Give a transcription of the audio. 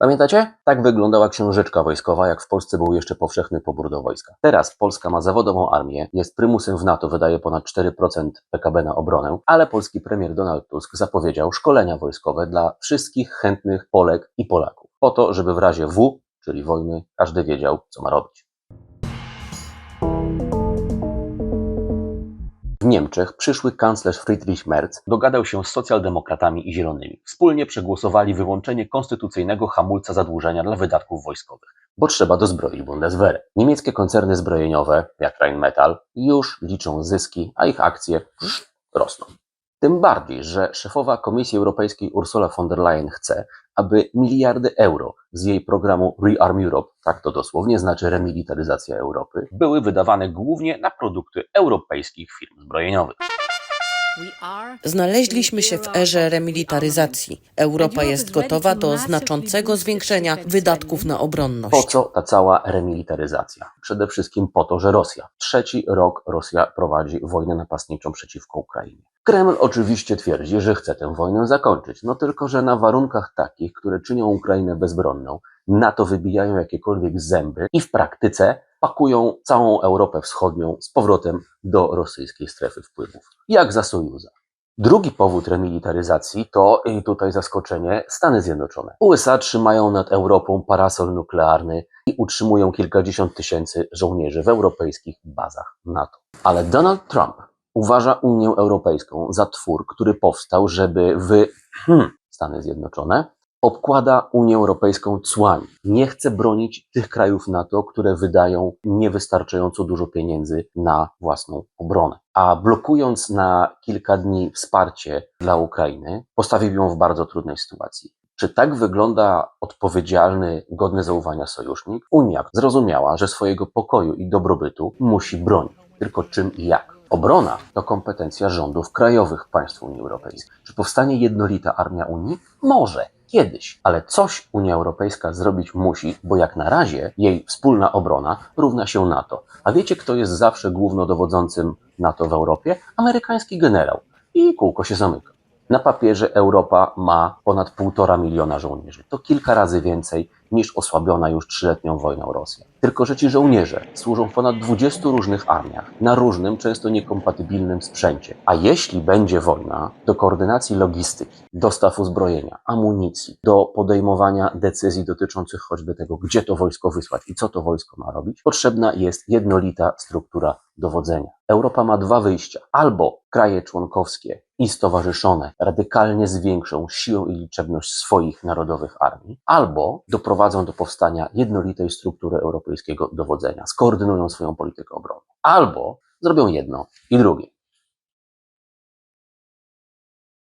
Pamiętacie? Tak wyglądała książeczka wojskowa, jak w Polsce był jeszcze powszechny pobór do wojska. Teraz Polska ma zawodową armię, jest prymusem w NATO, wydaje ponad 4% PKB na obronę, ale polski premier Donald Tusk zapowiedział szkolenia wojskowe dla wszystkich chętnych Polek i Polaków. Po to, żeby w razie W, czyli wojny, każdy wiedział, co ma robić. Niemczech przyszły kanclerz Friedrich Merz dogadał się z socjaldemokratami i zielonymi. Wspólnie przegłosowali wyłączenie konstytucyjnego hamulca zadłużenia dla wydatków wojskowych, bo trzeba dozbroić Bundeswehr. Niemieckie koncerny zbrojeniowe, jak Rheinmetall, już liczą zyski, a ich akcje rosną. Tym bardziej, że szefowa Komisji Europejskiej Ursula von der Leyen chce, aby miliardy euro z jej programu Rearm Europe, tak to dosłownie znaczy remilitaryzacja Europy, były wydawane głównie na produkty europejskich firm zbrojeniowych. Znaleźliśmy się w erze remilitaryzacji. Europa jest gotowa do znaczącego zwiększenia wydatków na Po obronność. co ta cała remilitaryzacja? Przede wszystkim po to, że Rosja. Trzeci rok Rosja prowadzi wojnę napastniczą przeciwko Ukrainie. Kreml oczywiście twierdzi, że chce tę wojnę zakończyć, no tylko, że na warunkach takich, które czynią Ukrainę bezbronną, na to wybijają jakiekolwiek zęby i w praktyce pakują całą Europę Wschodnią z powrotem do rosyjskiej strefy wpływów. Jak za Sojuza. Drugi powód remilitaryzacji to, i tutaj zaskoczenie, Stany Zjednoczone. USA trzymają nad Europą parasol nuklearny i utrzymują kilkadziesiąt tysięcy żołnierzy w europejskich bazach NATO. Ale Donald Trump uważa Unię Europejską za twór, który powstał, żeby w hmm, Stany Zjednoczone obkłada Unię Europejską cłami. Nie chce bronić tych krajów NATO, które wydają niewystarczająco dużo pieniędzy na własną obronę. A blokując na kilka dni wsparcie dla Ukrainy, postawił ją w bardzo trudnej sytuacji. Czy tak wygląda odpowiedzialny, godny zaufania sojusznik? Unia zrozumiała, że swojego pokoju i dobrobytu musi bronić. Tylko czym i jak? Obrona to kompetencja rządów krajowych państw Unii Europejskiej. Czy powstanie jednolita armia Unii? Może. Kiedyś, ale coś Unia Europejska zrobić musi, bo jak na razie jej wspólna obrona równa się NATO. A wiecie, kto jest zawsze głównodowodzącym NATO w Europie? Amerykański generał. I kółko się zamyka. Na papierze Europa ma ponad półtora miliona żołnierzy. To kilka razy więcej niż osłabiona już trzyletnią wojną Rosja. Tylko, że ci żołnierze służą w ponad 20 różnych armiach, na różnym, często niekompatybilnym sprzęcie. A jeśli będzie wojna, do koordynacji logistyki, dostaw uzbrojenia, amunicji, do podejmowania decyzji dotyczących choćby tego, gdzie to wojsko wysłać i co to wojsko ma robić, potrzebna jest jednolita struktura dowodzenia. Europa ma dwa wyjścia. Albo kraje członkowskie i stowarzyszone radykalnie zwiększą siłę i liczebność swoich narodowych armii, albo doprowadzą do powstania jednolitej struktury europejskiego dowodzenia, skoordynują swoją politykę obronną, albo zrobią jedno i drugie.